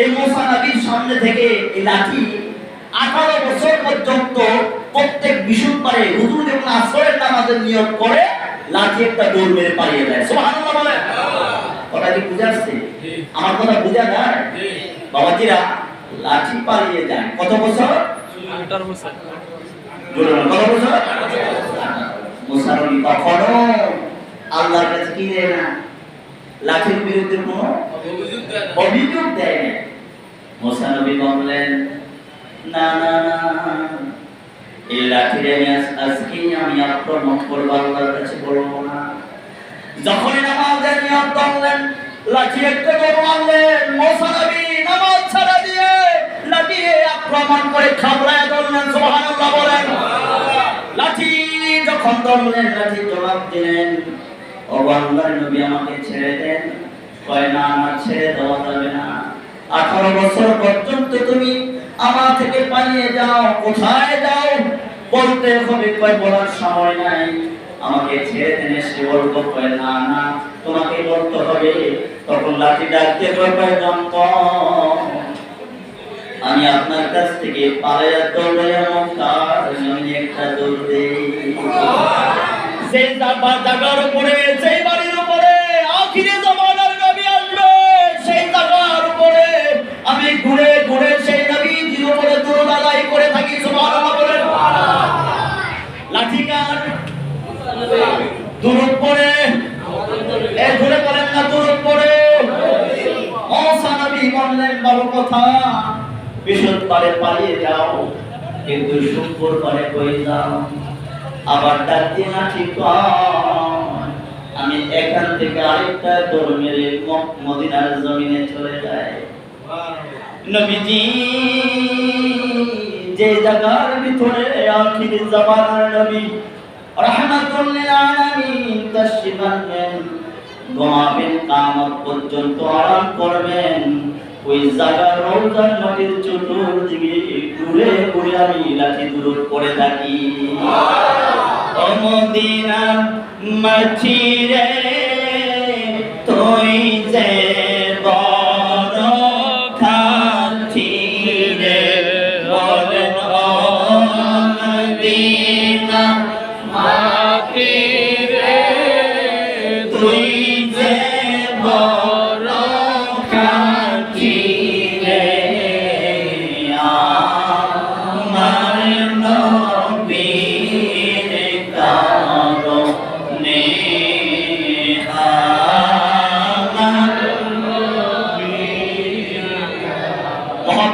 এই মোসা নবীর সামনে থেকে এই লাঠি আঠারো বছর পর্যন্ত প্রত্যেক বিশুদ্ধবারে হুজুর যখন আসরের নামাজের নিয়োগ করে লাঠি একটা দৌড় মেরে পালিয়ে যায়। সুবহানাল্লাহ বলে কথা কি বুঝে আসছে? আমার কথা বুঝা যায় বাবাজিরা লাঠি পালিয়ে যায়। কত বছর? আঠারো বছর। বলুন কত বছর? মুসা নবী কখনো আল্লাহর কাছে কি না? লাঠির বিরুদ্ধে কোনো অভিযোগ দেয় মুসা নবী বললেন, না না না, এই লাঠির আমি আজ- আজকে আমি আক্রমণ করব, আল্লাহর কাছে বলব না। যখনই নামাজের নিয়ম করলেন লাঠি একটা মারলেন মুসা নবী নামাজ ছাড়া দিয়ে লাঠি আক্রমণ করে খাবড়ায় ধরলেন, সুবহানাল্লাহ বলেন। লাঠি যখন ধরলেন, লাঠি জবাব দিলেন, ও আল্লাহর নবী আমাকে ছেড়ে দেন, কয় না, আমার ছেড়ে দেওয়া যাবে না। আঠারো বছর পর্যন্ত তুমি আমার থেকে পালিয়ে যাও, কোথায় যাও, বলতে হবে কয় বলার সময় নাই। আমাকে ছেড়ে সে বলতো কয়, না না, তোমাকে বলতে হবে। তখন লাঠি ডাকতে জম্প। আমি আপনার কাছ থেকে জমিনে একটা দৌড় দেই। সেই জাগার উপরে সেই বাড়ির উপরে, আখিরে বললেন বড় কথা। বিশুদ্ধ পারে পালিয়ে যাও, কিন্তু শুক্র পারে কই যাও। আবার ডাক দিয়ে না, ঠিক। আমি এখান থেকে আরেকটা দৌড় মেরে মদিনার জমিনে চলে যাই। নবীজি, যে জায়গার ভিতরে আখির জামানার নবী রাহমাতুল লিল আলামিন তাশরিফ আনবেন ঘুমাবেন কামত পর্যন্ত আরাম করবেন। ওই জায়গার রৌজার মাটির চতুর্দিকে ঘুরে ঘুরে আমি লাঠি দূর থাকি। ও মদিনা মাছি রে তুই যে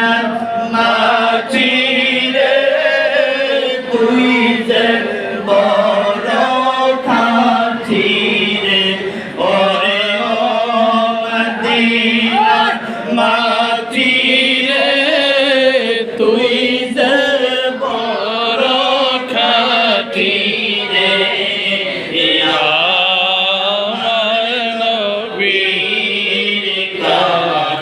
মদিনার মাটি রে তুই যে বড় খাটি রে। ওরে ও মদিনার মাটি রে, তুই যে বড় খাটি